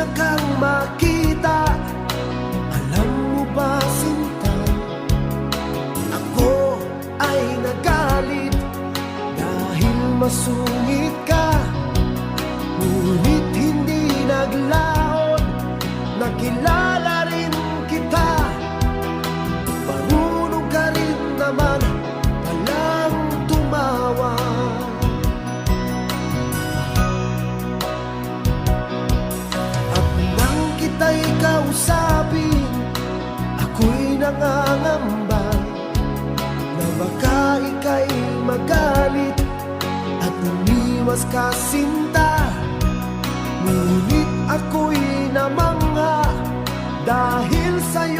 na kang makita. Alam mo ba sinta Ako ay nagalit Dahil masungit ka. Ngunit hindi naglaon Nakilala nangangamba Na baka ika'y magalit At umiwas ka sinta. Ngunit ako'y namangha Dahil sa iyong pinag